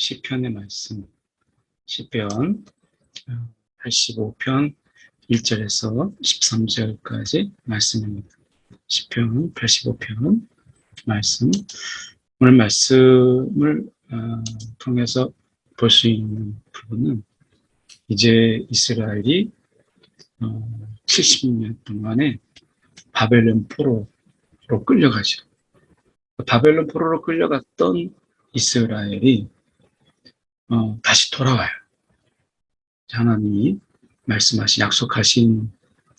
시편의 말씀. 시편 85편 1절에서 13절까지 말씀입니다. 시편 85편 말씀. 오늘 말씀을 어, 통해서 볼 수 있는 부분은 이제 이스라엘이 어, 70년 동안에 바벨론 포로로 끌려가죠. 바벨론 포로로 끌려갔던 이스라엘이 어, 다시 돌아와요. 하나님이 말씀하신 약속하신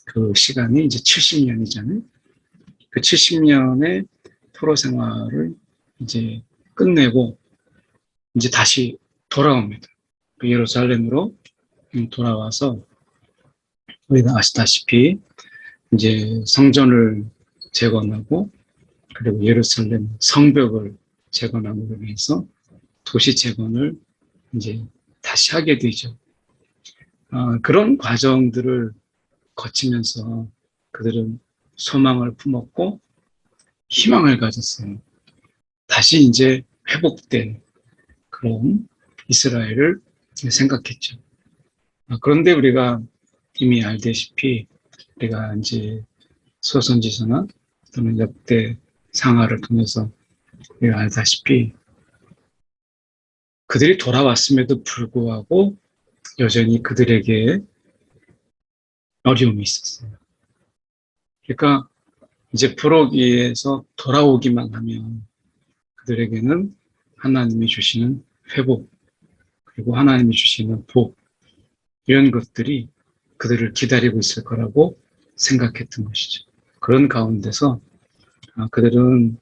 그 시간이 이제 70년이잖아요. 그 70년의 포로 생활을 이제 끝내고 이제 다시 돌아옵니다. 그 예루살렘으로 돌아와서 우리가 아시다시피 이제 성전을 재건하고 그리고 예루살렘 성벽을 재건함으로 해서 도시 재건을 이제 다시 하게 되죠. 어, 그런 과정들을 거치면서 그들은 소망을 품었고 희망을 가졌어요. 다시 이제 회복된 그런 이스라엘을 생각했죠. 아, 그런데 우리가 이미 알다시피 우리가 이제 소선지서나 또는 역대 상하를 통해서 우리가 알다시피 그들이 돌아왔음에도 불구하고 여전히 그들에게 어려움이 있었어요. 그러니까 이제 부러기에서 돌아오기만 하면 그들에게는 하나님이 주시는 회복 그리고 하나님이 주시는 복 이런 것들이 그들을 기다리고 있을 거라고 생각했던 것이죠. 그런 가운데서 아, 그들은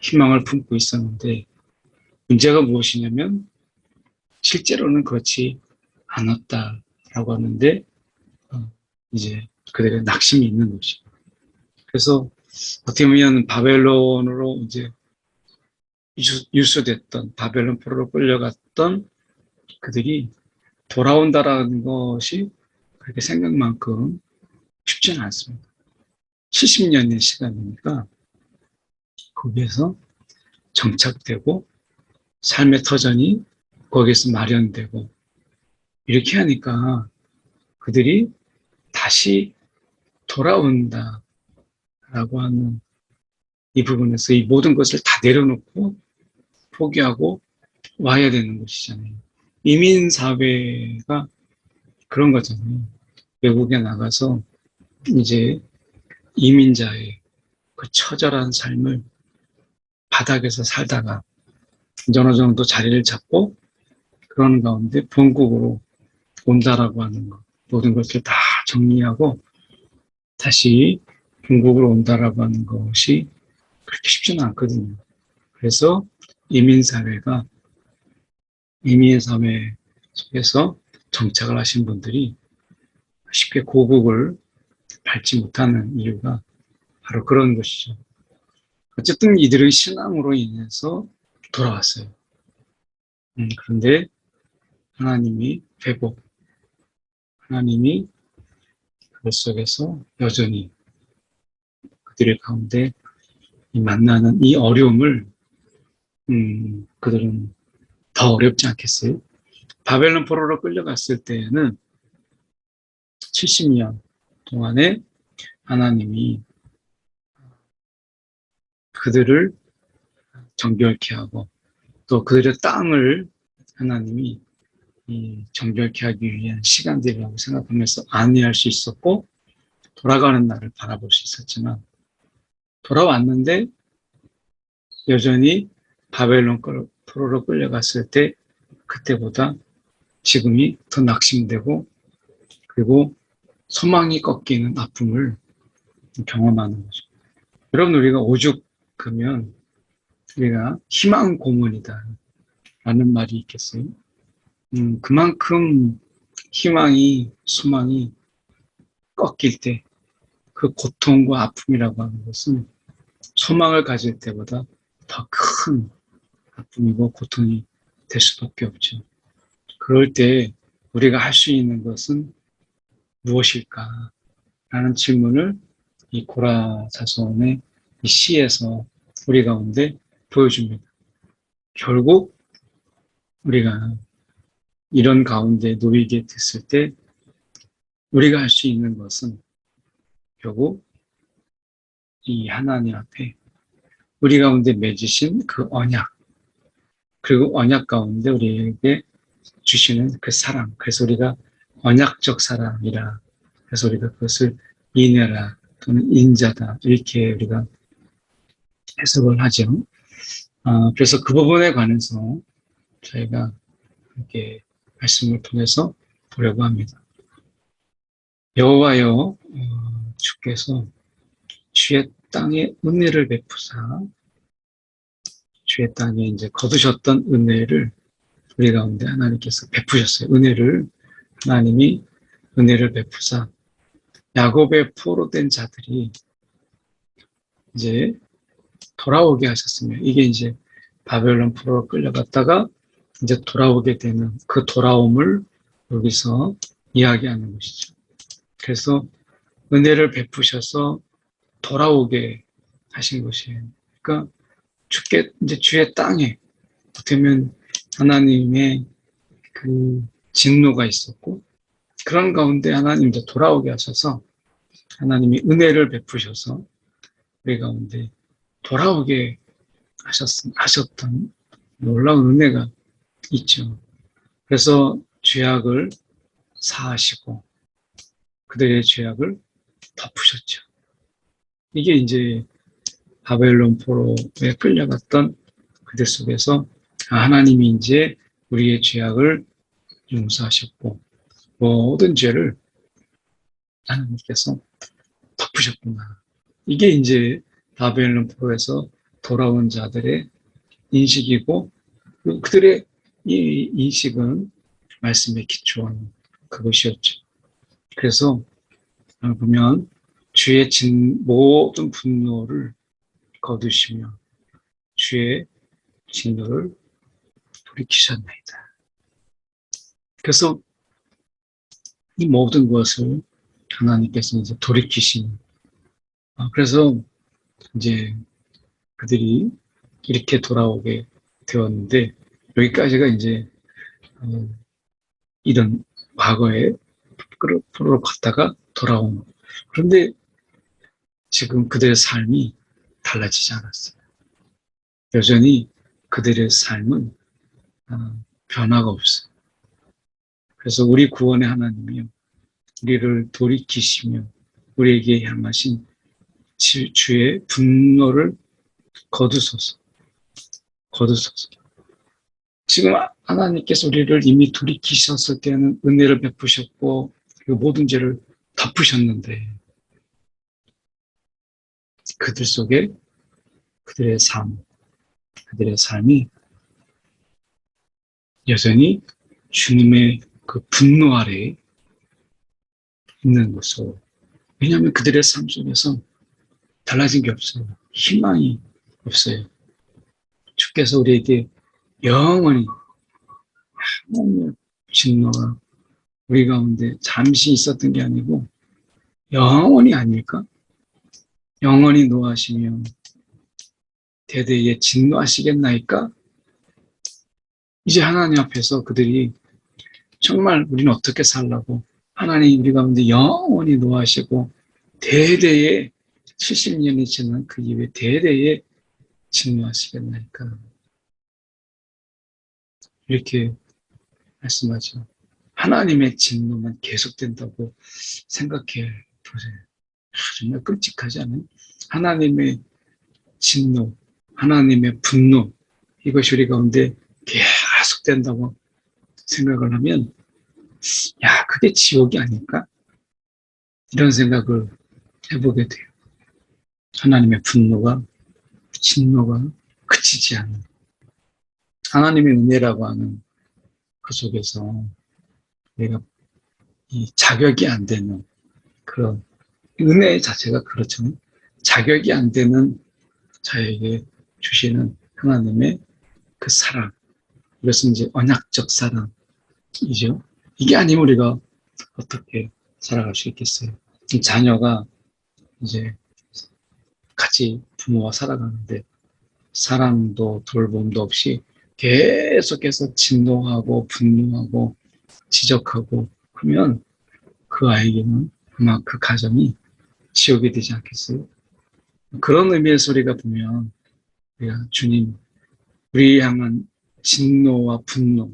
희망을 품고 있었는데 문제가 무엇이냐면 실제로는 그렇지 않았다라고 하는데 어, 이제 그들의 낙심이 있는 거죠. 그래서 어떻게 보면 바벨론으로 이제 유수됐던 바벨론 포로로 끌려갔던 그들이 돌아온다라는 것이 그렇게 생각만큼 쉽지는 않습니다. 70년의 시간이니까 거기에서 정착되고 삶의 터전이 거기에서 마련되고 이렇게 하니까 그들이 다시 돌아온다 라고 하는 이 부분에서 이 모든 것을 다 내려놓고 포기하고 와야 되는 것이잖아요. 이민 사회가 그런 거잖아요. 외국에 나가서 이제 이민자의 그 처절한 삶을 바닥에서 살다가 어느 정도 자리를 잡고 그런 가운데 본국으로 온다라고 하는 것 모든 것을 다 정리하고 다시 본국으로 온다라고 하는 것이 그렇게 쉽지는 않거든요. 그래서 이민사회가 이민사회 속에서 정착을 하신 분들이 쉽게 고국을 밟지 못하는 이유가 바로 그런 것이죠. 어쨌든 이들의 신앙으로 인해서 돌아왔어요. 음, 그런데 하나님이 회복, 하나님이 그 속에서 여전히 그들의 가운데 만나는 이 어려움을 음, 그들은 더 어렵지 않겠어요? 바벨론 포로로 끌려갔을 때에는 70년 동안에 하나님이 그들을 정결케 하고 또 그들의 땅을 하나님이 정결케 하기 위한 시간들이라고 생각하면서 안내할 수 있었고 돌아가는 날을 바라볼 수 있었지만 돌아왔는데 여전히 바벨론 포로로 끌려갔을 때 그때보다 지금이 더 낙심되고 그리고 소망이 꺾이는 아픔을 경험하는 거죠. 여러분 우리가 오죽하면 우리가 희망 고문이다 라는 말이 있겠어요? 음, 그만큼 희망이 소망이 꺾일 때 그 고통과 아픔이라고 하는 것은 소망을 가질 때보다 더 큰 아픔이고 고통이 될 수밖에 없죠. 그럴 때 우리가 할 수 있는 것은 무엇일까? 라는 질문을 이 고라 자손의 이 시에서 우리 가운데 보여줍니다. 결국 우리가 이런 가운데 놓이게 됐을 때 우리가 할 수 있는 것은 결국 이 하나님 앞에 우리 가운데 맺으신 그 언약 그리고 언약 가운데 우리에게 주시는 그 사랑 그래서 우리가 언약적 사랑이라 그래서 우리가 그것을 인애라 또는 인자다 이렇게 우리가 해석을 하죠. 아, 그래서 그 부분에 관해서 저희가 함께 말씀을 통해서 보려고 합니다. 여호와여 어, 주께서 주의 땅에 은혜를 베푸사 주의 땅에 이제 거두셨던 은혜를 우리 가운데 하나님께서 베푸셨어요. 은혜를 하나님이 은혜를 베푸사 야곱의 포로된 자들이 이제 돌아오게 하셨으며 이게 이제 바벨론 포로로 끌려갔다가 이제 돌아오게 되는 그 돌아옴을 여기서 이야기하는 것이죠. 그래서 은혜를 베푸셔서 돌아오게 하신 것이에요. 그러니까 주께 이제 주의 땅에 어떻게면 하나님의 그 진노가 있었고 그런 가운데 하나님 이제 돌아오게 하셔서 하나님이 은혜를 베푸셔서 우리 가운데 돌아오게 하셨, 하셨던 놀라운 은혜가 있죠. 그래서 죄악을 사하시고 그들의 죄악을 덮으셨죠. 이게 이제 바벨론 포로에 끌려갔던 그들 속에서 하나님이 이제 우리의 죄악을 용서하셨고 모든 죄를 하나님께서 덮으셨구나. 이게 이제 바벨론 포로에서 돌아온 자들의 인식이고 그들의 이 인식은 말씀에 기초한 그것이었죠. 그래서 보면 주의 진 모든 분노를 거두시며 주의 진노를 돌이키셨나이다. 그래서 이 모든 것을 하나님께서 이제 돌이키신 그래서 이제 그들이 이렇게 돌아오게 되었는데 여기까지가 이제 어, 이런 과거에 프로 갔다가 돌아온 그런데 지금 그들의 삶이 달라지지 않았어요. 여전히 그들의 삶은 어, 변화가 없어요. 그래서 우리 구원의 하나님이요 우리를 돌이키시며 우리에게 향하신 주의 분노를 거두소서. 거두소서. 지금 하나님께서 우리를 이미 돌이키셨을 때는 은혜를 베푸셨고 그 모든 죄를 덮으셨는데 그들 속에 그들의 삶, 그들의 삶이 여전히 주님의 그 분노 아래에 있는 것으로 왜냐하면 그들의 삶 속에서 달라진 게 없어요. 희망이 없어요. 주께서 우리에게 영원히 하나님의 진노가 우리 가운데 잠시 있었던 게 아니고 영원히 아닐까? 영원히 노하시며 대대에 진노하시겠나이까? 이제 하나님 앞에서 그들이 정말 우리는 어떻게 살라고 하나님 우리 가운데 영원히 노하시고 대대에 70년이 지난 그 이후에 대대에 진노하시겠나이까? 이렇게 말씀하죠. 하나님의 진노만 계속된다고 생각해 보세요. 정말 끔찍하지 않아요? 하나님의 진노, 하나님의 분노, 이것이 우리 가운데 계속된다고 생각을 하면, 야, 그게 지옥이 아닐까? 이런 생각을 해보게 돼요. 하나님의 분노가, 진노가 그치지 않는, 하나님의 은혜라고 하는 그 속에서 내가 이 자격이 안 되는 그런 은혜 자체가 그렇잖아요. 자격이 안 되는 자에게 주시는 하나님의 그 사랑. 이것은 이제 언약적 사랑이죠. 이게 아니면 우리가 어떻게 살아갈 수 있겠어요? 자녀가 이제 같이 부모와 살아가는데 사랑도 돌봄도 없이 계속해서 진노하고 분노하고 지적하고 그러면 그 아이에게는 아마 그 가정이 지옥이 되지 않겠어요? 그런 의미에서 우리가 보면 우리가 주님 우리 향한 진노와 분노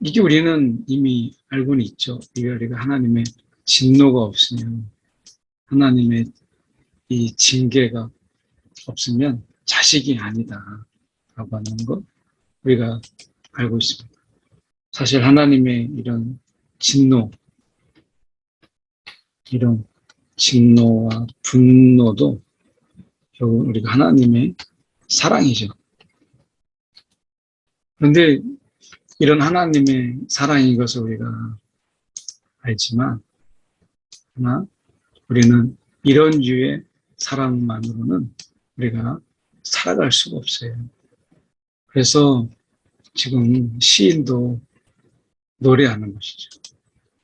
이게 우리는 이미 알고는 있죠. 우리가 하나님의 진노가 없으면 하나님의 이 징계가 없으면 자식이 아니다 라고 하는 것 우리가 알고 있습니다. 사실 하나님의 이런 진노 이런 진노와 분노도 결국 우리가 하나님의 사랑이죠. 그런데 이런 하나님의 사랑인 것을 우리가 알지만, 그러나 우리는 이런 유의 사랑만으로는 우리가 살아갈 수가 없어요. 그래서 지금 시인도 노래하는 것이죠.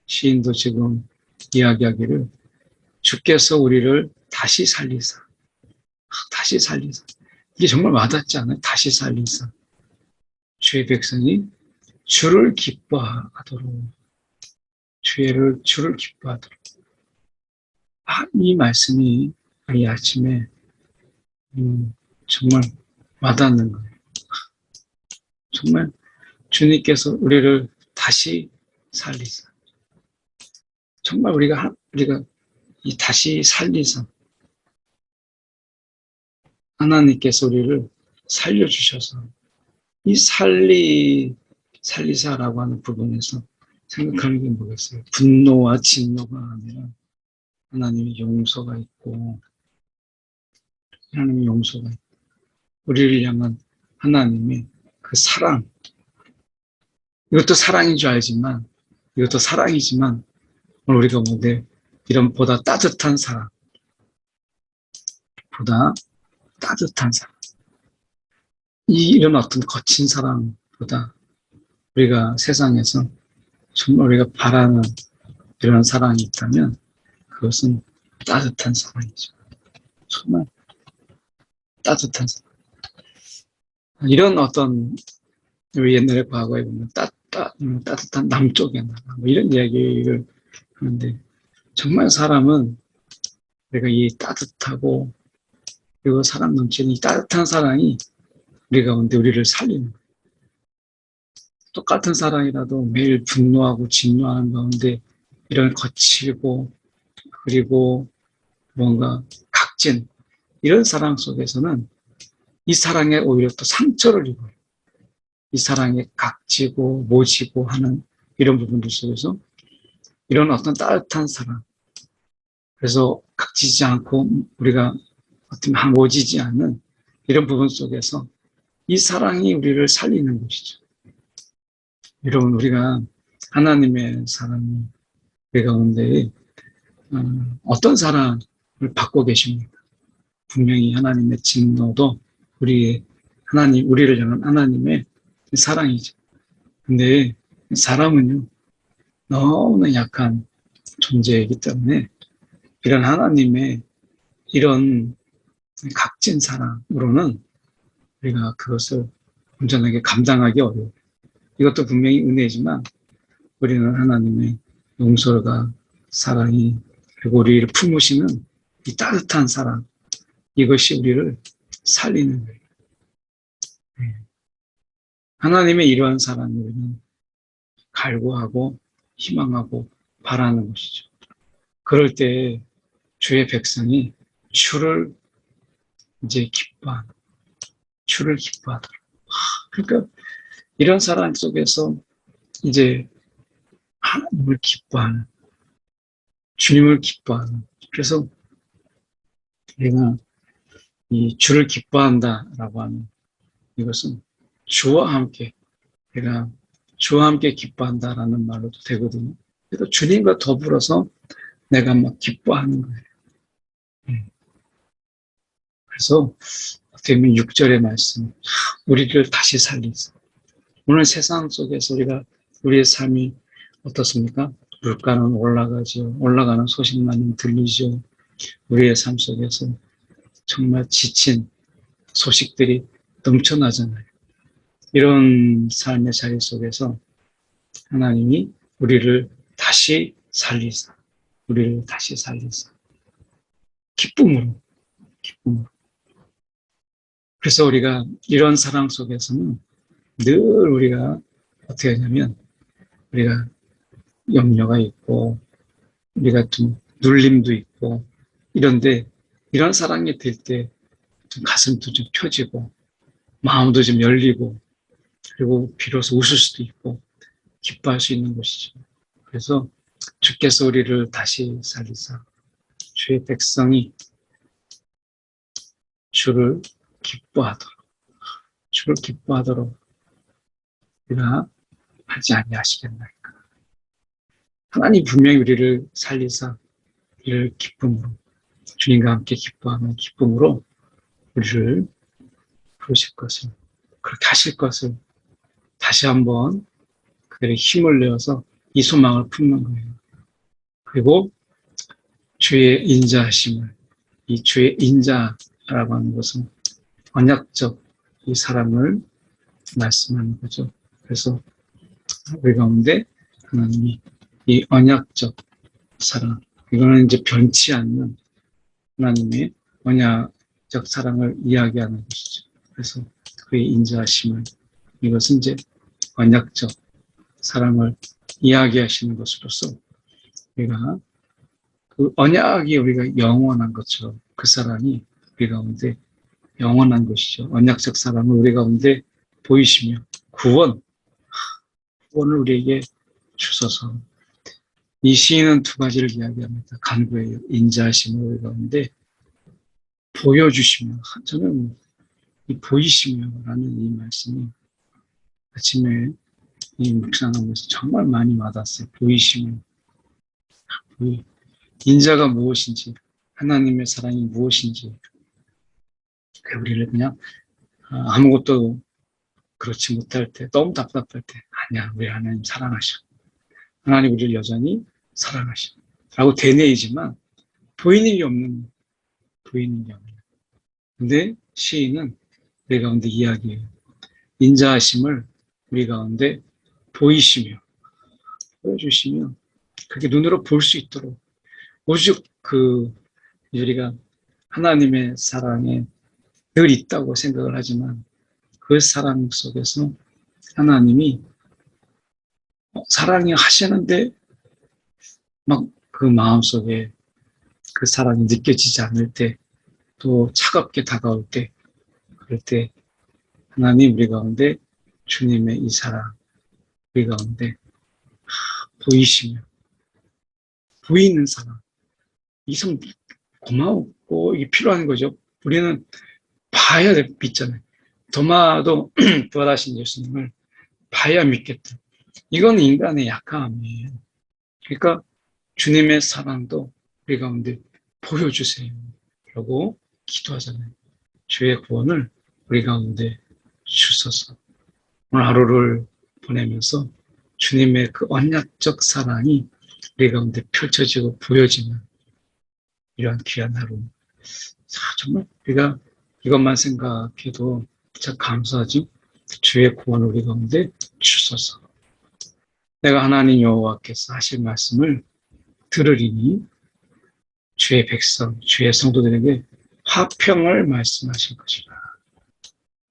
시인도 지금 이야기하기를 주께서 우리를 다시 살리사. 다시 살리사. 이게 정말 와닿지 않아요? 다시 살리사. 주의 백성이 주를 기뻐하도록 주의를 주를 기뻐하도록 아, 이 말씀이 이 아침에 음, 정말 와닿는 거예요. 정말 주님께서 우리를 다시 살리사. 정말 우리가 우리가 이 다시 살리사. 하나님께서 우리를 살려주셔서 이 살리 살리사라고 하는 부분에서 생각하는 게 뭐겠어요? 분노와 진노가 아니라 하나님의 용서가 있고 하나님의 용서가 있고 우리를 향한 하나님의 그 사랑 이것도 사랑인 줄 알지만 이것도 사랑이지만 오늘 우리가 보되 이런 보다 따뜻한 사랑 보다 따뜻한 사랑 이 이런 어떤 거친 사랑보다 우리가 세상에서 정말 우리가 바라는 이런 사랑이 있다면 그것은 따뜻한 사랑이죠. 정말 따뜻한 사랑. 이런 어떤 옛날에 과거에 보면 따, 따, 따뜻한 남쪽의 나라 뭐 이런 이야기를 하는데 정말 사람은 우리가 이 따뜻하고 그리고 사랑 넘치는 이 따뜻한 사랑이 우리 가운데 우리를 살리는 거예요. 똑같은 사랑이라도 매일 분노하고 진노하는 가운데 이런 거칠고 그리고 뭔가 각진 이런 사랑 속에서는 이 사랑에 오히려 또 상처를 입어요. 이 사랑에 각지고 모지고 하는 이런 부분들 속에서 이런 어떤 따뜻한 사랑 그래서 각지지 않고 우리가 어떻게 모지지 않는 이런 부분 속에서 이 사랑이 우리를 살리는 것이죠. 여러분 우리가 하나님의 사랑이 우리 가운데 어, 어떤 사랑을 받고 계십니까? 분명히 하나님의 진노도 우리 하나님 우리를 향한 하나님의 사랑이죠. 근데 사람은요 너무나 약한 존재이기 때문에 이런 하나님의 이런 각진 사랑으로는 우리가 그것을 온전하게 감당하기 어려워요. 이것도 분명히 은혜지만 우리는 하나님의 용서가 사랑이 그리고 우리를 품으시는 이 따뜻한 사랑 이것이 우리를 살리는 거예요. 네. 하나님의 이러한 우리는 갈구하고 희망하고 바라는 것이죠. 그럴 때 주의 백성이 주를 이제 기뻐하는, 주를 기뻐하도록. 그러니까 이런 사랑 속에서 이제 하나님을 기뻐하는, 주님을 기뻐하는. 그래서 우리가 이 주를 기뻐한다라고 하는 이것은 주와 함께 내가 주와 함께 기뻐한다라는 말로도 되거든요. 그래서 주님과 더불어서 내가 막 기뻐하는 거예요. 음. 그래서 어떻게 보면 6절의 말씀, 우리를 다시 살리서 오늘 세상 속에서 우리가 우리의 삶이 어떻습니까? 물가는 올라가죠. 올라가는 소식만 들리죠. 우리의 삶 속에서 정말 지친 소식들이 넘쳐나잖아요. 이런 삶의 자리 속에서 하나님이 우리를 다시 살리사, 우리를 다시 살리사. 기쁨으로, 기쁨으로. 그래서 우리가 이런 사랑 속에서는 늘 우리가 어떻게 하냐면 우리가 염려가 있고 우리가 좀 눌림도 있고 이런데 이런 사랑이 될때좀 가슴도 좀 펴지고 마음도 좀 열리고 그리고 비로소 웃을 수도 있고 기뻐할 수 있는 것이죠. 그래서 주께서 우리를 다시 살리사 주의 백성이 주를 기뻐하도록 주를 기뻐하도록 우리가 하지 아니하시겠나이까. 하나님 분명히 우리를 살리사 우리를 기쁨으로 주님과 함께 기뻐하는 기쁨으로 우리를 부르실 것을 그렇게 하실 것을 다시 한번 그들의 힘을 내어서 이 소망을 품는 거예요. 그리고 주의 인자하심을 이 주의 인자라고 하는 것은 언약적 이 사랑을 말씀하는 거죠. 그래서 우리 가운데 하나님이 이 언약적 사랑 이거는 이제 변치 않는 하나님의 언약적 사랑을 이야기하는 것이죠. 그래서 그의 인자하심을 이것은 이제 언약적 사랑을 이야기하시는 것으로서 우리가 그 언약이 우리가 영원한 것처럼 그 사랑이 우리 가운데 영원한 것이죠. 언약적 사랑을 우리 가운데 보이시며 구원, 구원을 우리에게 주소서. 이 시인은 두 가지를 이야기합니다. 간구해요. 인자하심을 우리 가운데 보여주시며 저는 이 보이시며라는 이 말씀이 아침에 이 묵상하면서 정말 많이 와닿았어요. 보이시며 보이. 인자가 무엇인지 하나님의 사랑이 무엇인지 그 우리를 그냥 아, 아무것도 그렇지 못할 때 너무 답답할 때 아니야 우리 하나님 사랑하셔 하나님 우리를 여전히 사랑하셔 라고 되뇌이지만 보이는 게 없는 보이는 게 없는 근데 시인은 우리 가운데 이야기해요. 인자하심을 우리 가운데 보이시며 보여주시며 그게 눈으로 볼 수 있도록 오죽 그 우리가 하나님의 사랑에 늘 있다고 생각을 하지만 그 사랑 속에서 하나님이 사랑이 하시는데 막 그 마음속에 그 사랑이 느껴지지 않을 때 또 차갑게 다가올 때 그럴 때 하나님 우리 가운데 주님의 이 사랑 우리 가운데 보이시며 보이는 사랑 이성 고마웠고 이게 필요한 거죠. 우리는 봐야 돼, 믿잖아요. 도마도 부활하신 예수님을 봐야 믿겠다. 이건 인간의 약함이에요. 그러니까 주님의 사랑도 우리 가운데 보여주세요. 라고 기도하잖아요. 주의 구원을 우리 가운데 주소서. 오늘 하루를 보내면서 주님의 그 언약적 사랑이 우리 가운데 펼쳐지고 보여지는 이러한 귀한 하루. 정말 우리가 이것만 생각해도 참 감사하지. 주의 구원 우리 가운데 주소서. 내가 하나님 여호와께서 하실 말씀을 들으리니 주의 백성, 주의 성도들에게 화평을 말씀하실 것이다.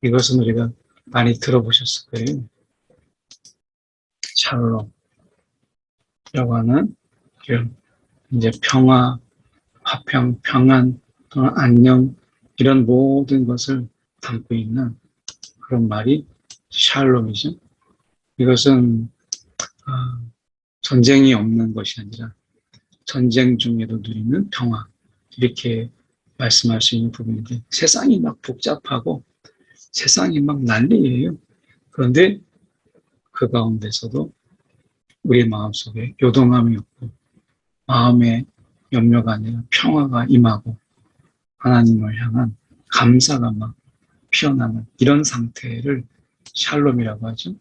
이것은 우리가 많이 들어보셨을 거예요. 샬롬이라고 하는 이제 평화, 화평, 평안, 또는 안녕 이런 모든 것을 담고 있는 그런 말이 샬롬이죠. 이것은 어, 전쟁이 없는 것이 아니라 전쟁 중에도 누리는 평화 이렇게 말씀할 수 있는 부분인데 세상이 막 복잡하고 세상이 막 난리예요. 그런데 그 가운데서도 우리 마음속에 요동함이 없고 마음에 염려가 아니라 평화가 임하고 하나님을 향한 감사가 막 피어나는 이런 상태를 샬롬이라고 하죠.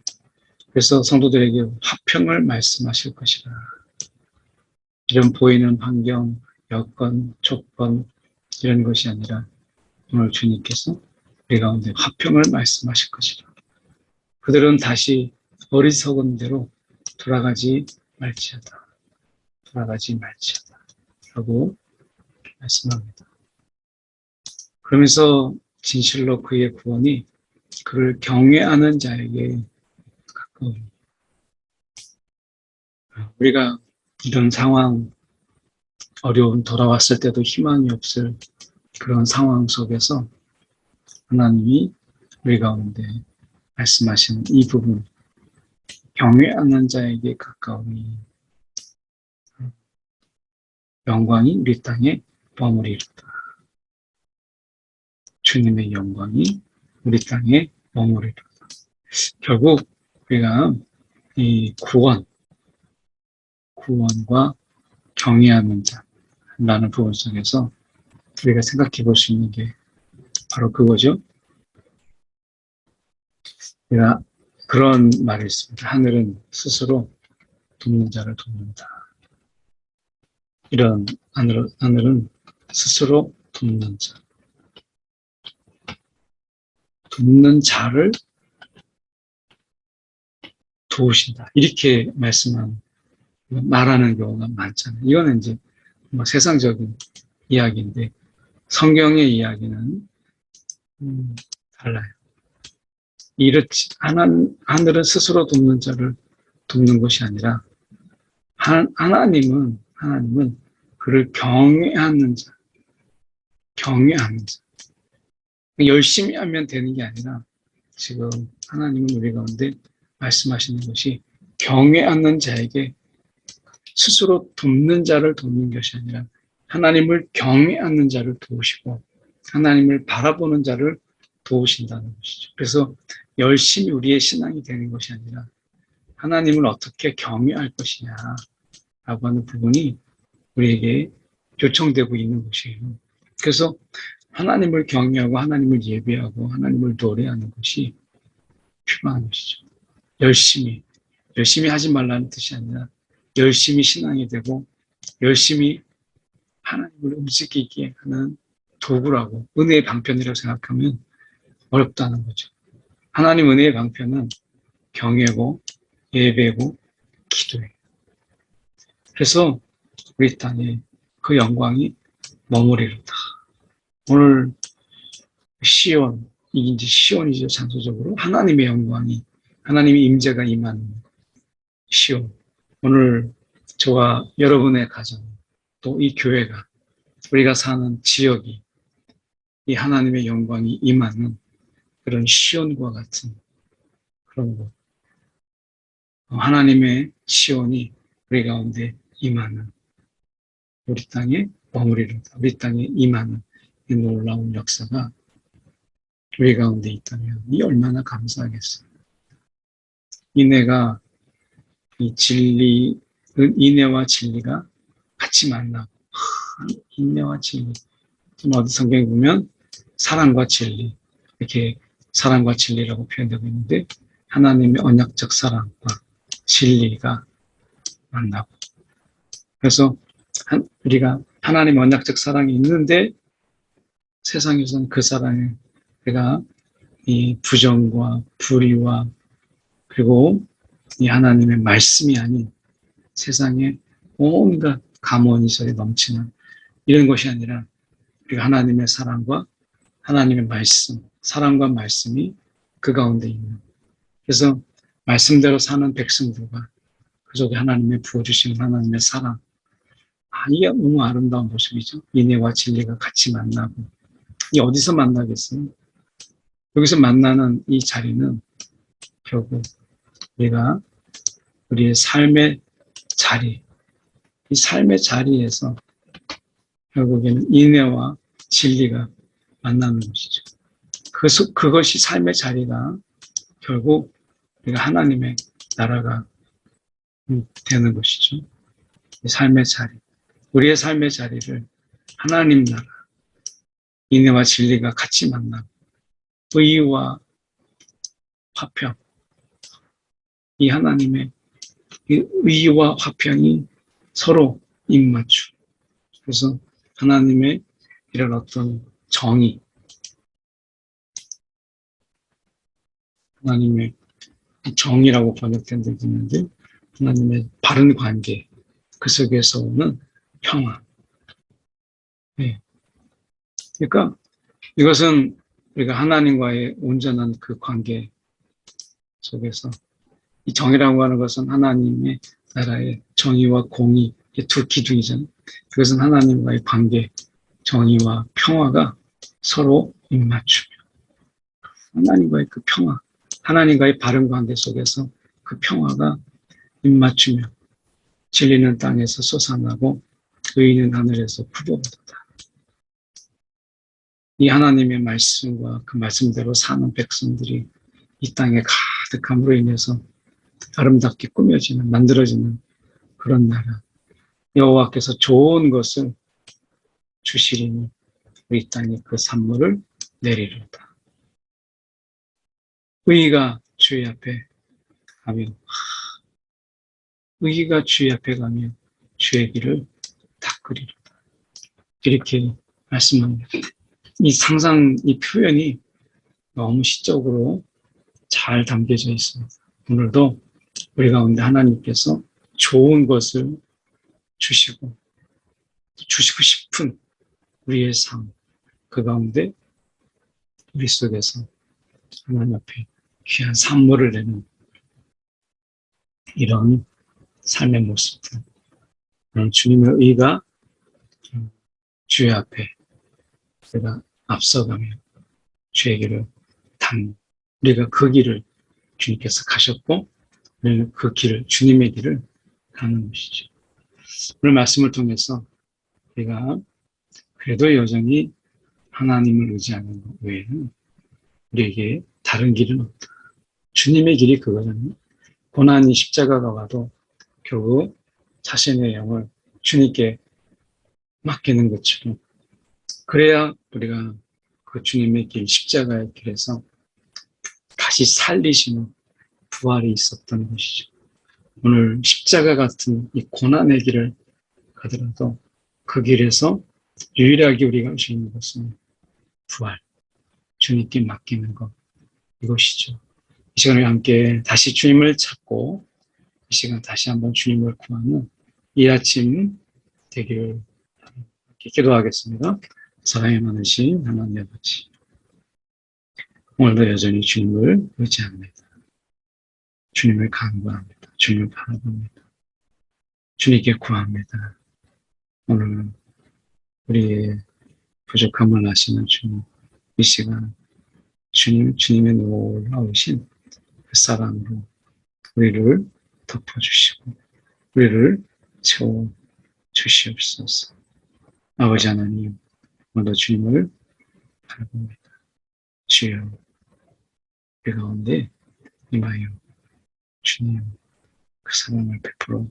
그래서 성도들에게 화평을 말씀하실 것이다. 이런 보이는 환경, 여건, 조건 이런 것이 아니라 오늘 주님께서 우리 가운데 화평을 말씀하실 것이다. 그들은 다시 어리석은 대로 돌아가지 말지어다. 돌아가지 말지어다. 라고 말씀합니다. 그러면서 진실로 그의 구원이 그를 경외하는 자에게 가까운 우리가 이런 상황 어려운 돌아왔을 때도 희망이 없을 그런 상황 속에서 하나님이 우리 가운데 말씀하시는 이 부분 경외하는 자에게 가까우니 영광이 우리 땅에 머무리로다. 주님의 영광이 우리 땅에 머무리로다. 결국 우리가 이 구원, 구원과 경외하는 자라는 부분 속에서 우리가 생각해 볼 수 있는 게 바로 그거죠. 우리가 그런 말이 있습니다. 하늘은 스스로 돕는 자를 돕는다. 이런 하늘, 하늘은 스스로 돕는 자. 돕는 자를 도우신다. 이렇게 말씀한, 말하는 경우가 많잖아요. 이거는 이제 뭐 세상적인 이야기인데, 성경의 이야기는, 음, 달라요. 이렇지, 하늘은 스스로 돕는 자를 돕는 것이 아니라, 하, 하나님은, 하나님은 그를 경외하는 자, 경외하는 자. 열심히 하면 되는 게 아니라, 지금 하나님은 우리 가운데 말씀하시는 것이 경외하는 자에게 스스로 돕는 자를 돕는 것이 아니라 하나님을 경외하는 자를 도우시고 하나님을 바라보는 자를 도우신다는 것이죠. 그래서 열심히 우리의 신앙이 되는 것이 아니라 하나님을 어떻게 경외할 것이냐 라고 하는 부분이 우리에게 요청되고 있는 것이에요. 그래서 하나님을 경외하고 하나님을 예배하고 하나님을 노래하는 것이 필요한 것이죠. 열심히, 열심히 하지 말라는 뜻이 아니라 열심히 신앙이 되고 열심히 하나님을 움직이게 하는 도구라고 은혜의 방편이라고 생각하면 어렵다는 거죠. 하나님 은혜의 방편은 경외고 예배고 기도예요. 그래서 우리 땅에 그 영광이 머무리로다. 오늘 시온, 이게 이제 시온이죠, 장소적으로. 하나님의 영광이, 하나님의 임재가 임하는 시온. 오늘 저와 여러분의 가정, 또 이 교회가, 우리가 사는 지역이 이 하나님의 영광이 임하는 그런 시온과 같은 그런 곳. 하나님의 시온이 우리 가운데 임하는 우리 땅에 머무리로다. 우리 땅에 임하는 이 놀라운 역사가 우리 가운데 있다면 이 얼마나 감사하겠어요. 이 내가 이 진리, 인내와 진리가 같이 만나고 인내와 진리. 어디 성경에 보면 사랑과 진리 이렇게 사랑과 진리라고 표현되고 있는데 하나님의 언약적 사랑과 진리가 만나고 그래서 우리가 하나님의 언약적 사랑이 있는데 세상에서는 그 사랑에 우리가 이 부정과 불의와 그리고 이 하나님의 말씀이 아닌 세상에 온갖 감언이설이 넘치는 이런 것이 아니라 우리가 하나님의 사랑과 하나님의 말씀, 사랑과 말씀이 그 가운데 있는 그래서 말씀대로 사는 백성들과 그 속에 하나님의 부어주신 하나님의 사랑 아, 이게 너무 아름다운 모습이죠. 인애와 진리가 같이 만나고 이 어디서 만나겠어요? 여기서 만나는 이 자리는 결국 우리가 우리의 삶의 자리, 이 삶의 자리에서 결국에는 인애와 진리가 만나는 것이죠. 그, 그것이 삶의 자리가 결국 우리가 하나님의 나라가 되는 것이죠. 삶의 자리. 우리의 삶의 자리를 하나님 나라, 인애와 진리가 같이 만나고, 의와 화평, 이 하나님의 의와 화평이 서로 입맞추. 그래서 하나님의 이런 어떤 정의, 하나님의 정이라고 번역된 데도 있는데 하나님의 바른 관계 그 속에서 오는 평화. 네. 그러니까 이것은 우리가 하나님과의 온전한 그 관계 속에서 이 정이라고 하는 것은 하나님의 나라의 정의와 공의 이두 기둥이잖아요. 그것은 하나님과의 관계, 정의와 평화가 서로 입맞추며 하나님과의 그 평화, 하나님과의 바른 관계 속에서 그 평화가 입맞추며 진리는 땅에서 솟아나고 의인은 하늘에서 부어오도다. 이 하나님의 말씀과 그 말씀대로 사는 백성들이 이 땅에 가득함으로 인해서 아름답게 꾸며지는 만들어지는 그런 나라. 여호와께서 좋은 것을 주시리니 우리 땅에 그 산물을 내리로다. 의가 주의 앞에 가면 의가 주의 앞에 가면 주의 길을 닦으리로다. 이렇게 말씀합니다. 이 상상, 이 표현이 너무 시적으로 잘 담겨져 있습니다. 오늘도 우리 가운데 하나님께서 좋은 것을 주시고 주시고 싶은 우리의 삶, 그 가운데 우리 속에서 하나님 앞에 귀한 산물을 내는 이런 삶의 모습들. 그런 주님의 의가 주의 앞에 우리가 앞서가며 주의 길을 당 우리가 그 길을 주님께서 가셨고 그 길을 주님의 길을 가는 것이죠. 오늘 말씀을 통해서 우리가 그래도 여전히 하나님을 의지하는 것 외에는 우리에게 다른 길은 없다. 주님의 길이 그거잖아요. 고난이 십자가가 와도 결국 자신의 영을 주님께 맡기는 것처럼 그래야 우리가 그 주님의 길, 십자가의 길에서 다시 살리시는 부활이 있었던 것이죠. 오늘 십자가 같은 이 고난의 길을 가더라도 그 길에서 유일하게 우리가 할 수 있는 것은 부활, 주님께 맡기는 것, 이것이죠. 이 시간에 함께 다시 주님을 찾고 이 시간 다시 한번 주님을 구하는 이 아침 되기를 기도하겠습니다. 사랑이 많으신 하나님 아버지, 오늘도 여전히 주님을 의지합니다. 주님을 간구합니다. 주님을 바라봅니다. 주님께 구합니다. 오늘 우리의 부족함을 아시는 주님, 이 시간 주님, 주님의 놀라우신 그 사랑으로 우리를 덮어주시고 우리를 채워 주시옵소서. 아버지 하나님, 오늘도 주님을 바라봅니다. 주여, 그 가운데 임하여 주님 그 사랑을 베풀어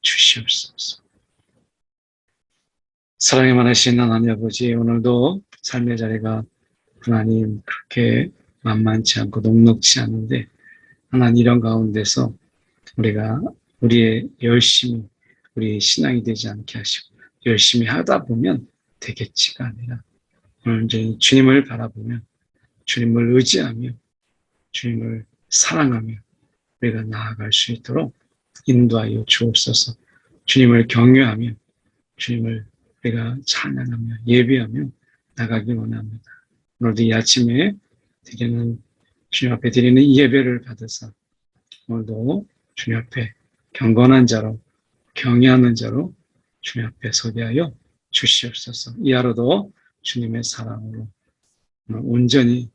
주시옵소서. 사랑이 많으신 하나님 아버지, 오늘도 삶의 자리가 하나님 그렇게 만만치 않고 녹록치 않은데 하나님 이런 가운데서 우리가 우리의 열심히 우리 신앙이 되지 않게 하시고 열심히 하다 보면 되겠지가 아니라 오늘 이제 주님을 바라보면 주님을 의지하며 주님을 사랑하며 우리가 나아갈 수 있도록 인도하여 주옵소서 주님을 경외하며 주님을 우리가 찬양하며 예배하며 나가기 원합니다. 오늘도 이 아침에 드리는 주님 앞에 드리는 이 예배를 받아서 오늘도 주님 앞에 경건한 자로 경외하는 자로 주님 앞에 서게 하여 주시옵소서. 이 하루도 주님의 사랑으로 온전히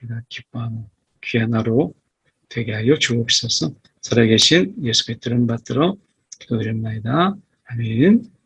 우리가 기뻐하는 귀한 하루 되게 하여 주옵소서. 살아계신 예수 그리스도를 받들어 기도드립니다. 아멘.